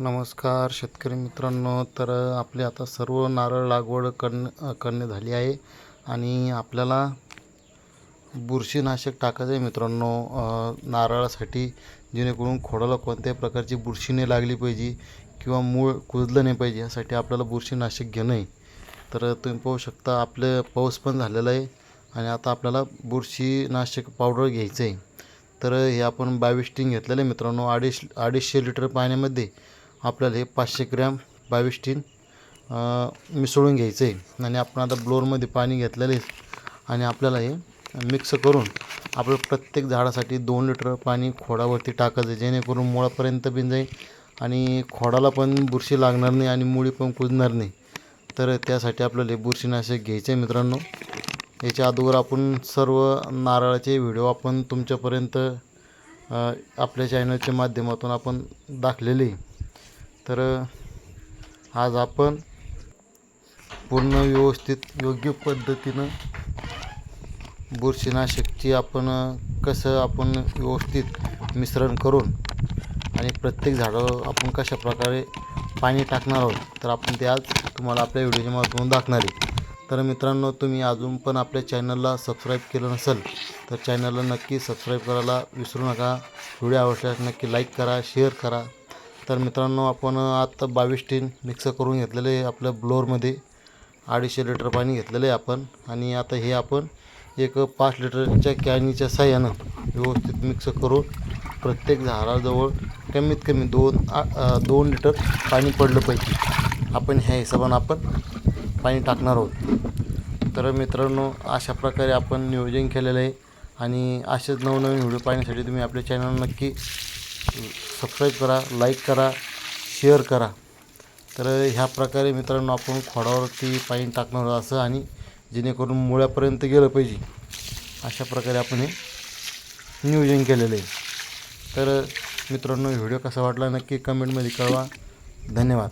नमस्कार शेतकरी मित्रांनो तर आपली आता सर्व नारळ लागवड करण करणे झाली आहे आणि आपल्याला बुरशीनाशक टाकायचं आहे मित्रांनो. नारळासाठी जेणेकरून खोडाला कोणत्याही प्रकारची बुरशी नाही लागली पाहिजे किंवा मूळ कुजलं नाही पाहिजे यासाठी आपल्याला बुरशीनाशक घेणं आहे. तर तुम्ही पाहू शकता आपलं पाऊस पण झालेला आहे आणि आता आपल्याला बुरशीनाशक पावडर घ्यायचं आहे. तर हे आपण बावीस घेतलेलं आहे मित्रांनो अडीच अडीचशे लिटर पाण्यामध्ये आपल्याला हे पाचशे ग्रॅम बावीस टीन मिसळून घ्यायचं आहे आणि आपण आता ब्लोअरमध्ये पाणी घेतलेलं आहे. आणि आपल्याला हे मिक्स करून आपलं प्रत्येक झाडासाठी दोन लिटर पाणी खोडावरती टाकायचं आहे. जेणेकरून मुळापर्यंत बिन जाईल आणि खोडाला पण बुरशी लागणार नाही आणि मुळी पण कुजणार नाही. तर त्यासाठी आपल्याला हे बुरशीनाशक घ्यायचं आहे मित्रांनो. याच्या अगोदर आपण सर्व नारळाचे व्हिडिओ आपण तुमच्यापर्यंत आपल्या चॅनलच्या माध्यमातून आपण दाखलेले तर आज आपण पूर्ण व्यवस्थित योग्य पद्धतीनं बुरशीनाशकची आपण कसं आपण व्यवस्थित मिश्रण करून आणि प्रत्येक झाडावर आपण कशा प्रकारे पाणी टाकणार आहोत तर आपण ते आज तुम्हाला आपल्या व्हिडिओच्या माध्यमातून दाखणार आहे. तर मित्रांनो तुम्ही अजून पण आपल्या चॅनलला सबस्क्राईब केलं नसेल तर चॅनलला नक्की सबस्क्राईब करायला विसरू नका. व्हिडिओ आवडल्यास नक्की लाईक करा शेअर करा. तर मित्रांनो आपण आत्ता बावीस टीन मिक्स करून घेतलेले आहे आपल्या ब्लोअरमध्ये. अडीचशे लिटर पाणी घेतलेलं आहे आपण. आणि आता हे आपण एक पाच लिटरच्या कॅनीच्या साह्यानं व्यवस्थित मिक्स करून प्रत्येक झाडाजवळ कमीत कमी दोन आ- दोन लिटर पाणी पडलं पाहिजे. आपण ह्या हिशोबानं आपण पाणी टाकणार आहोत. तर मित्रांनो अशा प्रकारे आपण नियोजन केलेलं आहे. आणि असेच नवनवीन व्हिडिओ पाहण्यासाठी तुम्ही आपल्या चॅनल नक्की सबस्क्राईब करा लाईक करा शेअर करा. तर ह्या प्रकारे मित्रांनो आपण खोडावरती पाणी टाकणार असं आणि जेणेकरून मुळ्यापर्यंत गेलं पाहिजे. अशा प्रकारे आपण हे नियोजन केलेलं आहे. तर मित्रांनो व्हिडिओ कसा वाटला नक्की कमेंटमध्ये कळवा. धन्यवाद.